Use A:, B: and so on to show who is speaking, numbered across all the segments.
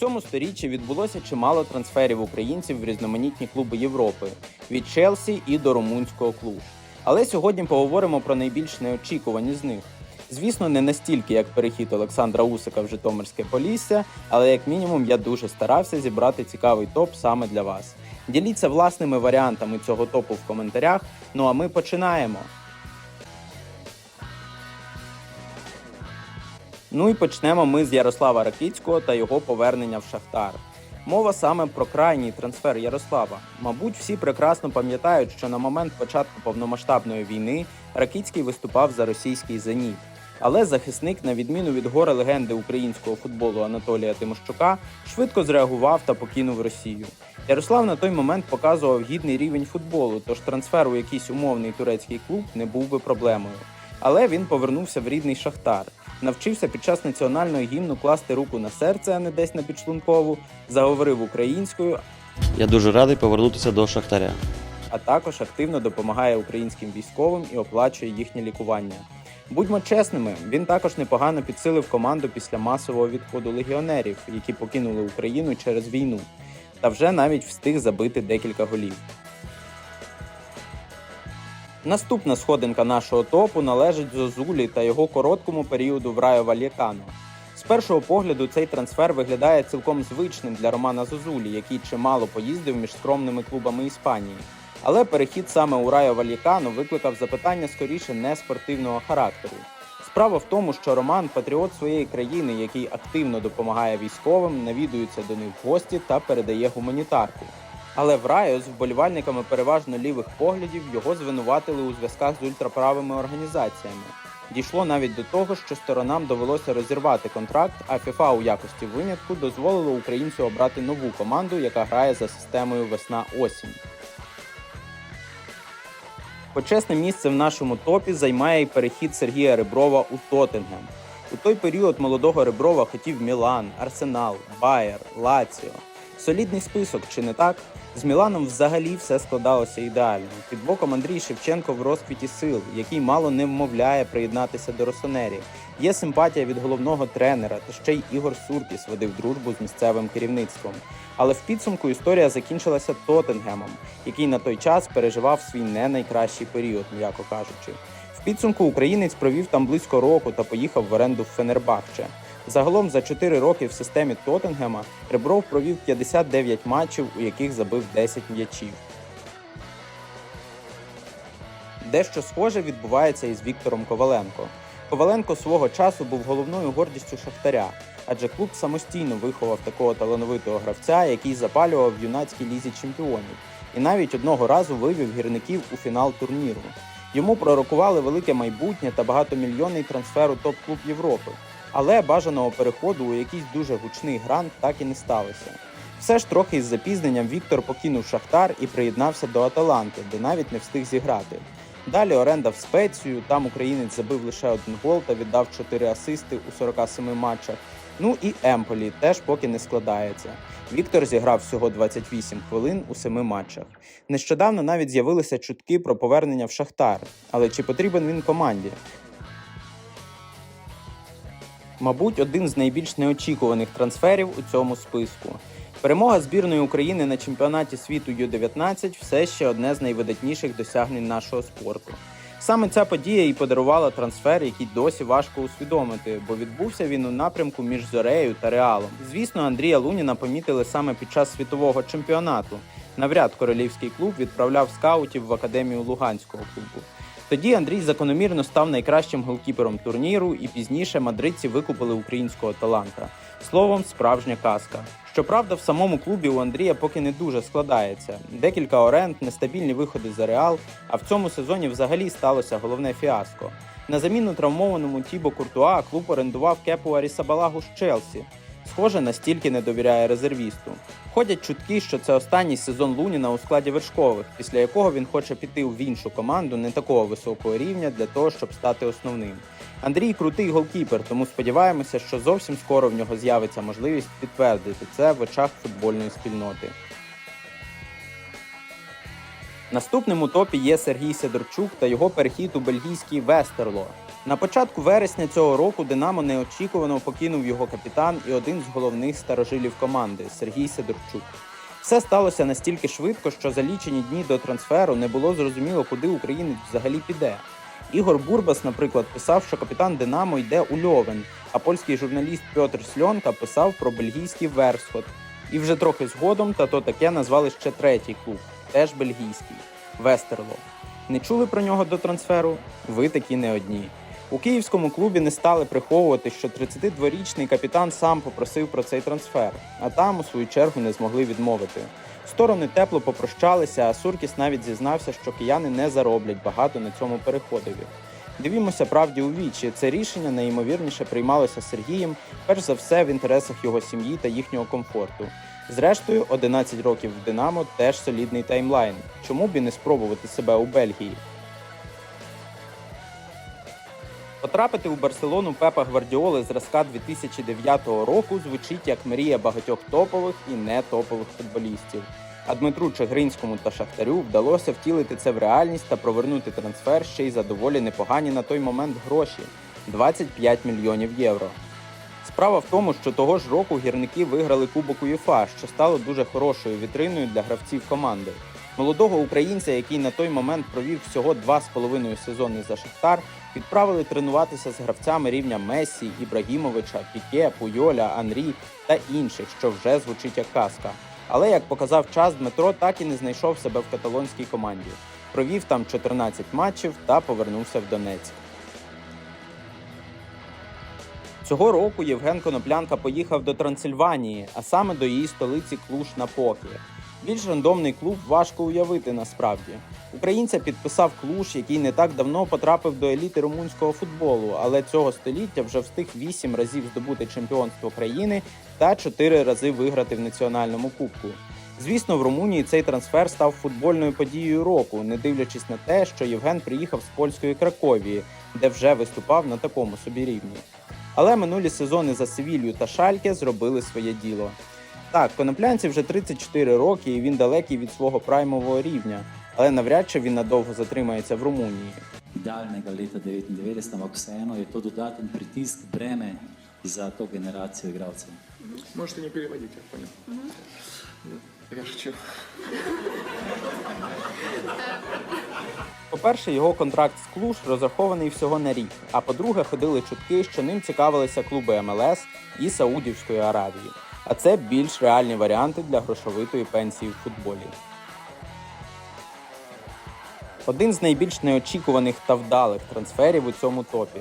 A: цьому сторіччі відбулося чимало трансферів українців в різноманітні клуби Європи від Челсі і до румунського клубу. Але сьогодні поговоримо про найбільш неочікувані з них. Звісно, не настільки, як перехід Олександра Усика в Житомирське Полісся, але як мінімум я дуже старався зібрати цікавий топ саме для вас. Діліться власними варіантами цього топу в коментарях. Ну а ми починаємо. Ну і почнемо ми з Ярослава Ракицького та його повернення в Шахтар. Мова саме про крайній трансфер Ярослава. Мабуть, всі прекрасно пам'ятають, що на момент початку повномасштабної війни Ракицький виступав за російський зеніт. Але захисник, на відміну від гора легенди українського футболу Анатолія Тимощука, швидко зреагував та покинув Росію. Ярослав на той момент показував гідний рівень футболу, тож трансфер у якийсь умовний турецький клуб не був би проблемою. Але він повернувся в рідний Шахтар, навчився під час національного гімну класти руку на серце, а не десь на підшлункову, заговорив українською,
B: Я дуже радий повернутися до Шахтаря.
A: а також активно допомагає українським військовим і оплачує їхнє лікування. Будьмо чесними, він також непогано підсилив команду після масового відходу легіонерів, які покинули Україну через війну, та вже навіть встиг забити декілька голів. Наступна сходинка нашого топу належить Зозулі та його короткому періоду в Райо Вальєкано. З першого погляду цей трансфер виглядає цілком звичним для Романа Зозулі, який чимало поїздив між скромними клубами Іспанії. Але перехід саме у Райо Вальєкано викликав запитання скоріше не спортивного характеру. Справа в тому, що Роман патріот своєї країни, який активно допомагає військовим, навідується до них в гості та передає гуманітарку. Але в Райо з вболівальниками переважно лівих поглядів його звинуватили у зв'язках з ультраправими організаціями. Дійшло навіть до того, що сторонам довелося розірвати контракт, а ФІФА у якості винятку дозволило українцю обрати нову команду, яка грає за системою весна-осінь. Почесне місце в нашому топі займає й перехід Сергія Реброва у Тоттенгем. У той період молодого Реброва хотів Мілан, Арсенал, Байер, Лаціо. Солідний список, чи не так? З Міланом взагалі все складалося ідеально. Під боком Андрій Шевченко в розквіті сил, який мало не вмовляє приєднатися до Росонері. Є симпатія від головного тренера, та ще й Ігор Суркіс ведив дружбу з місцевим керівництвом. Але в підсумку історія закінчилася Тоттенгемом, який на той час переживав свій не найкращий період, м'яко кажучи. В підсумку українець провів там близько року та поїхав в оренду в Фенербахче. Загалом за 4 роки в системі Тоттенгема Ребров провів 59 матчів, у яких забив 10 м'ячів. Дещо схоже відбувається і з Віктором Коваленко. Коваленко свого часу був головною гордістю Шахтаря, адже клуб самостійно виховав такого талановитого гравця, який запалював в юнацькій лізі чемпіонів, і навіть одного разу вивів гірників у фінал турніру. Йому пророкували велике майбутнє та багатомільйонний трансфер у топ-клуб Європи. Але бажаного переходу у якийсь дуже гучний грант так і не сталося. Все ж трохи із запізненням Віктор покинув Шахтар і приєднався до Аталанти, де навіть не встиг зіграти. Далі оренда в спецію, там українець забив лише один гол та віддав 4 асисти у 47 матчах. Ну і Емполі теж поки не складається. Віктор зіграв всього 28 хвилин у 7 матчах. Нещодавно навіть з'явилися чутки про повернення в Шахтар. Але чи потрібен він команді? Мабуть, один з найбільш неочікуваних трансферів у цьому списку. Перемога збірної України на чемпіонаті світу Ю-19 все ще одне з найвидатніших досягнень нашого спорту. Саме ця подія і подарувала трансфер, який досі важко усвідомити, бо відбувся він у напрямку між Зорею та Реалом. Звісно, Андрія Луніна помітили саме під час світового чемпіонату. Навряд королівський клуб відправляв скаутів в академію Луганського клубу. Тоді Андрій закономірно став найкращим голкіпером турніру, і пізніше мадридці викупили українського таланта. Словом, справжня казка. Щоправда, в самому клубі у Андрія поки не дуже складається. Декілька оренд, нестабільні виходи за реал. А в цьому сезоні взагалі сталося головне фіаско. На заміну травмованому Тібо Куртуа клуб орендував кепу Арісабалагу з Челсі. Схоже, настільки не довіряє резервісту. Ходять чутки, що це останній сезон Луніна у складі вершкових, після якого він хоче піти в іншу команду не такого високого рівня для того, щоб стати основним. Андрій крутий голкіпер, тому сподіваємося, що зовсім скоро в нього з'явиться можливість підтвердити це в очах футбольної спільноти. Наступним у топі є Сергій Сидорчук та його перехід у бельгійський Вестерло. На початку вересня цього року Динамо неочікувано покинув його капітан і один з головних старожилів команди Сергій Сидорчук. Все сталося настільки швидко, що за лічені дні до трансферу не було зрозуміло, куди українець взагалі піде. Ігор Бурбас, наприклад, писав, що капітан Динамо йде у Льовен, а польський журналіст Пьотр Сльонка писав про бельгійський Версхот. І вже трохи згодом та то таке назвали ще третій клуб, теж бельгійський Вестерло. Не чули про нього до трансферу? Ви такі не одні. У київському клубі не стали приховувати, що 32-річний капітан сам попросив про цей трансфер, а там, у свою чергу, не змогли відмовити. Сторони тепло попрощалися, а Суркіс навіть зізнався, що кияни не зароблять багато на цьому переходові. Дивімося правді у вічі. Це рішення найімовірніше приймалося Сергієм, перш за все в інтересах його сім'ї та їхнього комфорту. Зрештою, 11 років в Динамо теж солідний таймлайн. Чому б і не спробувати себе у Бельгії? Потрапити у Барселону Пепа Гвардіоли зразка 2009 року звучить як мрія багатьох топових і не топових футболістів. А Дмитру Чигринському та Шахтарю вдалося втілити це в реальність та провернути трансфер ще й за доволі непогані на той момент гроші 25 мільйонів євро. Справа в тому, що того ж року гірники виграли Кубок УЄФА, що стало дуже хорошою вітриною для гравців команди. Молодого українця, який на той момент провів всього два з половиною сезони за Шахтар, відправили тренуватися з гравцями рівня Мессі, Ібрагімовича, Піке, Пуйоля, Анрі та інших, що вже звучить як казка. Але як показав час, Дмитро так і не знайшов себе в каталонській команді. Провів там 14 матчів та повернувся в Донецьк. Цього року Євген Коноплянка поїхав до Трансильванії, а саме до її столиці Клуш на. Більш рандомний клуб важко уявити насправді. Українця підписав Клуш, який не так давно потрапив до еліти румунського футболу, але цього століття вже встиг 8 разів здобути чемпіонство країни та 4 рази виграти в національному кубку. Звісно, в Румунії цей трансфер став футбольною подією року, не дивлячись на те, що Євген приїхав з польської Краковії, де вже виступав на такому собі рівні. Але минулі сезони за Севілью та Шальке зробили своє діло. Так, коноплянці вже 34 роки, і він далекий від свого праймового рівня, але навряд чи він надовго затримається в Румунії.
C: idealnega leta 99, ampak vseeno je to dodaten pritisk, breme za to generacijo igralcev.
D: Можете не переводить, я понял. Я шучу.
A: По-перше, його контракт з Клуш розрахований всього на рік. А по-друге, ходили чутки, що ним цікавилися клуби МЛС і Саудівської Аравії. А це більш реальні варіанти для грошовитої пенсії в футболі. Один з найбільш неочікуваних та вдалих трансферів у цьому топі.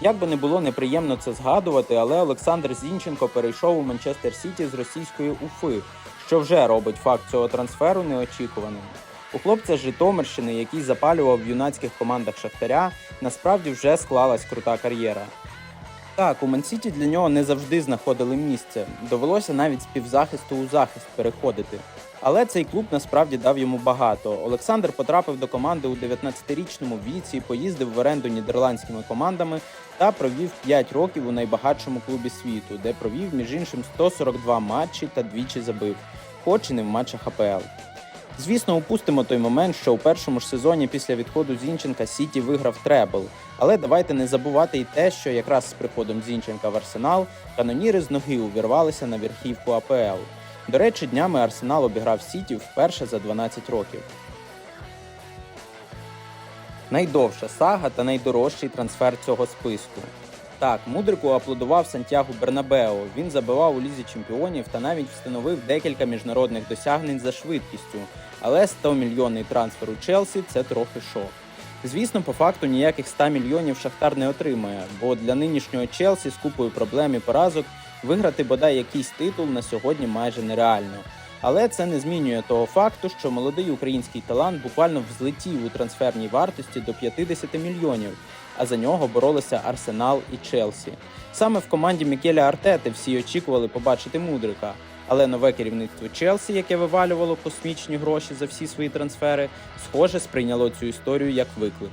A: Як би не було неприємно це згадувати, але Олександр Зінченко перейшов у Манчестер Сіті з російської Уфи, що вже робить факт цього трансферу неочікуваним. У хлопця з Житомирщини, який запалював в юнацьких командах Шахтаря, насправді вже склалась крута кар'єра. Так, у Мансіті для нього не завжди знаходили місце. Довелося навіть з півзахисту у захист переходити. Але цей клуб насправді дав йому багато. Олександр потрапив до команди у 19-річному віці, поїздив в оренду нідерландськими командами та провів 5 років у найбагатшому клубі світу, де провів між іншим 142 матчі та двічі забив, хоч і не в матчах АПЛ. Звісно, упустимо той момент, що у першому ж сезоні після відходу Зінченка Сіті виграв требл. Але давайте не забувати й те, що якраз з приходом Зінченка в Арсенал каноніри з ноги увірвалися на верхівку АПЛ. До речі, днями Арсенал обіграв Сіті вперше за 12 років. Найдовша сага та найдорожчий трансфер цього списку. Так, Мудрику аплодував Сантьяго Бернабео. Він забивав у лізі чемпіонів та навіть встановив декілька міжнародних досягнень за швидкістю. Але 100-мільйонний трансфер у Челсі це трохи шок. Звісно, по факту ніяких 100 мільйонів Шахтар не отримає, бо для нинішнього Челсі з купою проблем і поразок виграти бодай якийсь титул на сьогодні майже нереально. Але це не змінює того факту, що молодий український талант буквально взлетів у трансферній вартості до 50 мільйонів, а за нього боролися Арсенал і Челсі. Саме в команді Мікеля Артети всі очікували побачити Мудрика. Але нове керівництво Челсі, яке вивалювало космічні гроші за всі свої трансфери, схоже сприйняло цю історію як виклик.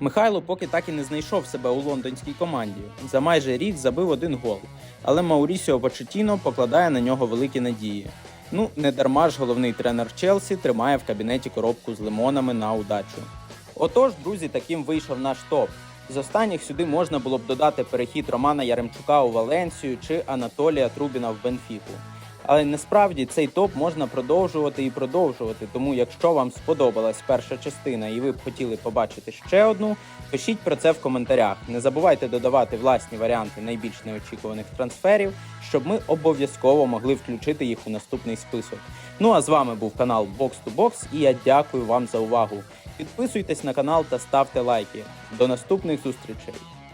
A: Михайло поки так і не знайшов себе у лондонській команді. За майже рік забив один гол. Але Маурісіо Почетіно покладає на нього великі надії. Ну, не дарма ж головний тренер Челсі тримає в кабінеті коробку з лимонами на удачу. Отож, друзі, таким вийшов наш топ. З останніх сюди можна було б додати перехід Романа Яремчука у Валенсію чи Анатолія Трубіна в Бенфіку. Але насправді цей топ можна продовжувати і продовжувати. Тому, якщо вам сподобалась перша частина і ви б хотіли побачити ще одну, пишіть про це в коментарях. Не забувайте додавати власні варіанти найбільш неочікуваних трансферів, щоб ми обов'язково могли включити їх у наступний список. Ну а з вами був канал Box to Box і я дякую вам за увагу. Підписуйтесь на канал та ставте лайки. До наступних зустрічей!